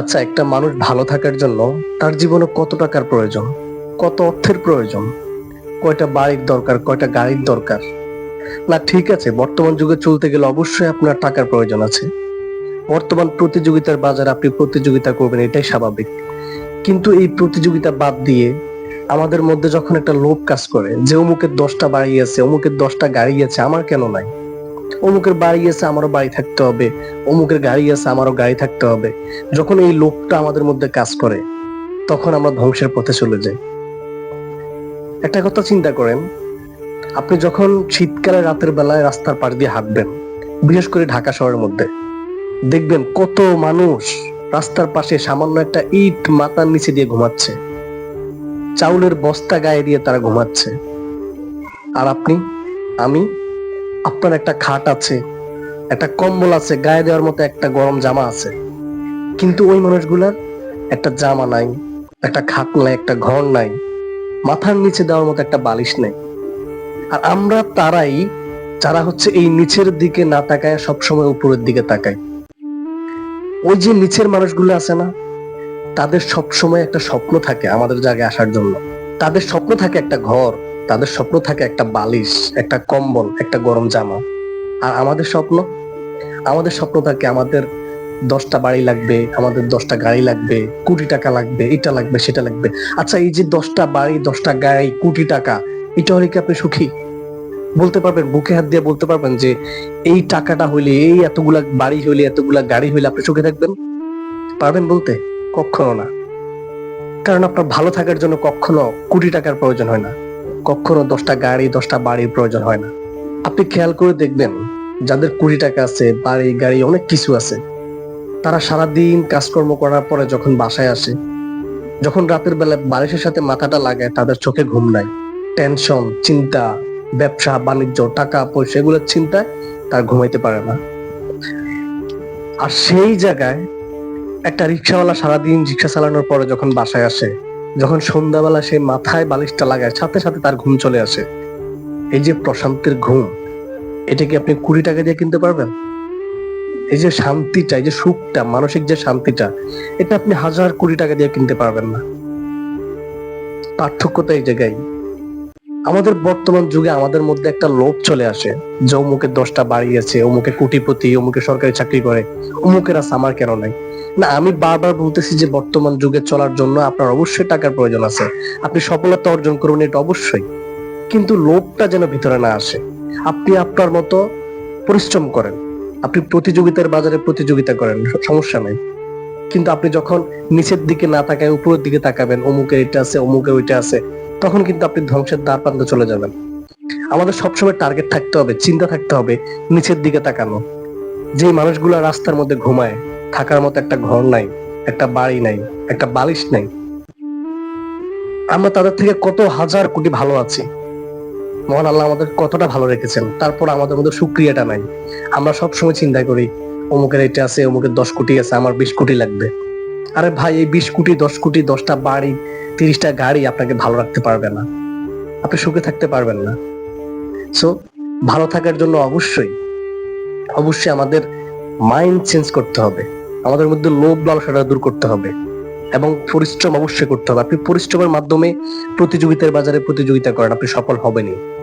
আচ্ছা একটা মানুষ ভালো থাকার জন্য তার জীবনে কত টাকার প্রয়োজন? কত অর্থের প্রয়োজন? কয়টা বাড়ির দরকার, কয়টা গাড়ির দরকার? না, ঠিক আছে, বর্তমান যুগে চলতে গেলে অবশ্যই আপনার টাকার প্রয়োজন আছে। বর্তমান প্রতিযোগিতার বাজারে আপনি প্রতিযোগিতা করবেন, এটাই স্বাভাবিক। কিন্তু এই প্রতিযোগিতা বাদ দিয়ে আমাদের মধ্যে যখন একটা লোভ কাজ করে, যে অমুকের দশটা বাড়ি আছে, অমুকের দশটা গাড়ি আছে, আমার কেন নাই? অমুকের বাড়ি আছে আমারও বাড়ি থাকতে হবে। অমুকের গাড়ি আছে আমারও গাড়ি থাকতে হবে। যখন এই লোভটা আমাদের মধ্যে কাজ করে, তখন আমরা ধ্বংসের পথে চলে যাই। একটা কথা চিন্তা করেন, আপনি যখন শীতকালে রাতের বেলায় রাস্তার পাশ দিয়ে হাঁটবেন, বিশেষ করে ঢাকা শহরের মধ্যে, দেখবেন কত মানুষ রাস্তার পাশে সামান্য একটা ইট মাথার নিচে দিয়ে ঘুমাচ্ছে। চাউলের বস্তা গায়ে দিয়ে তারা ঘুমাচ্ছে। আর আপনি? আমি? আপনার একটা খাট আছে, একটা কম্বল আছে, গায়ে দেওয়ার মতো একটা গরম জামা আছে। কিন্তু ওই মানুষগুলার একটা জামা নাই, একটা খাট নাই, একটা ঘর নাই, মাথার নিচে দেওয়ার মতো একটা বালিশ নেই। আর আমরা তারাই, যারা হচ্ছে এই নিচের দিকে না তাকায়, সবসময় উপরের দিকে তাকায়। ওই যে নিচের মানুষগুলো আছে না, তাদের সবসময় একটা স্বপ্ন থাকে আমাদের জায়গায় আসার জন্য। তাদের স্বপ্ন থাকে একটা ঘর তাদের স্বপ্ন থাকে একটা বালিশ, একটা কম্বল, একটা গরম জামা। আর আমাদের স্বপ্ন? আমাদের স্বপ্ন থাকে আমাদের দশটা বাড়ি লাগবে, আমাদের দশটা গাড়ি লাগবে, কোটি টাকা লাগবে, এটা লাগবে, সেটা লাগবে। আচ্ছা এই যে দশটা বাড়ি, দশটা গাড়ি, কোটি টাকা, এটা হলে কি আপনি সুখী? বলতে পারবেন, বুকে হাত দিয়ে বলতে পারবেন যে এই টাকাটা হইলে এই এতগুলা বাড়ি হইলে এতগুলা গাড়ি হইলে আপনি সুখে থাকবেন? পারবেন বলতে? কখনো না। কারণ আপনার ভালো থাকার জন্য কখনো কোটি টাকার প্রয়োজন হয় না। কখনো দশটা গাড়ি, দশটা বাড়ির প্রয়োজন হয় না। আপনি খেয়াল করে দেখবেন, যাদের কুড়ি টাকা আছে, বাড়ি, গাড়ি অনেক কিছু আছে। তারা সারাদিন কাজকর্ম করার পরে যখন বাসায় আসে, যখন রাতের বেলা বালিশের সাথে মাথাটা লাগায়, তাদের চোখে ঘুম নাই। টেনশন, চিন্তা, ব্যবসা, বাণিজ্য, টাকা, পয়সা এগুলোর চিন্তায় তার ঘুমাইতে পারে না। আর সেই জায়গায় একটা রিক্সাওয়ালা সারাদিন রিক্সা চালানোর পরে যখন বাসায় আসে যখন সন্ধ্যাবেলা সে মাথায় বালিশটা লাগায়, সাথে সাথে তার ঘুম চলে আসে। এই যে প্রশান্তের ঘুম, এটা কি আপনি কুড়ি টাকা দিয়ে কিনতে পারবেন? এই যে শান্তিটা, এই যে সুখটা, মানসিক যে শান্তিটা, এটা আপনি হাজার কুড়ি টাকা দিয়ে কিনতে পারবেন না। পার্থক্যটা এই জায়গায়। আমাদের বর্তমান যুগে আমাদের মধ্যে একটা লোভ চলে আসে যে অমুকের দশটা বাড়ি আছে অমুকে কোটিপতি, অমুকে সরকারি চাকরি করে, অমুকের আছে আমার কেন নাই? না, আমি বারবার বলতেছি যে বর্তমান যুগে চলার জন্য আপনার অবশ্যই টাকার প্রয়োজন আছে। আপনি সফলতা অর্জন করবেন এটা অবশ্যই। কিন্তু লোভটা যেন ভিতরে না আসে। আপনি আপনার মতো পরিশ্রম করেন। আপনি প্রতিযোগিতার বাজারে প্রতিযোগিতা করেন, সমস্যা নাই। কিন্তু আপনি যখন নিচের দিকে না তাকায়, উপরের দিকে তাকাবেন, অমুকের এটা আছে, অমুকের ওইটা আছে তখন কিন্তু আপনি ধ্বংসের দ্বার প্রান্তে চলে যাবেন। আমাদের সবসময় টার্গেট থাকতে হবে, চিন্তা থাকতে হবে, নিচের দিকে তাকানো। যে মানুষগুলো রাস্তার মধ্যে ঘুমায়, থাকার মতো একটা ঘর নাই, একটা বাড়ি নাই, একটা বালিশ নাই। আমরা তাদের থেকে কত হাজার কোটি ভালো আছি। মহান আল্লাহ আমাদের কতটা ভালো রেখেছেন, তারপর আমাদের মধ্যে সুক্রিয়াটা নাই। আমরা সবসময় চিন্তা করি, অমুকের এটা আছে, অমুকের দশ কোটি আছে, আমার বিশ কোটি লাগবে। আরে ভাই, এই বিশ কোটি, দশ কোটি, দশটা বাড়ি, তিরিশটা গাড়ি আপনাকে ভালো রাখতে পারবে না। আপনি সুখে থাকতে পারবেন না। সো ভালো থাকার জন্য অবশ্যই অবশ্যই আমাদের মাইন্ড চেঞ্জ করতে হবে। আমাদের মধ্যে লোভ লালসাটা দূর করতে হবে। এবং পরিশ্রম অবশ্যই করতে হবে। আপনি পরিশ্রমের মাধ্যমে প্রতিযোগিতার বাজারে প্রতিযোগিতা করেন, আপনি সফল হবেনই।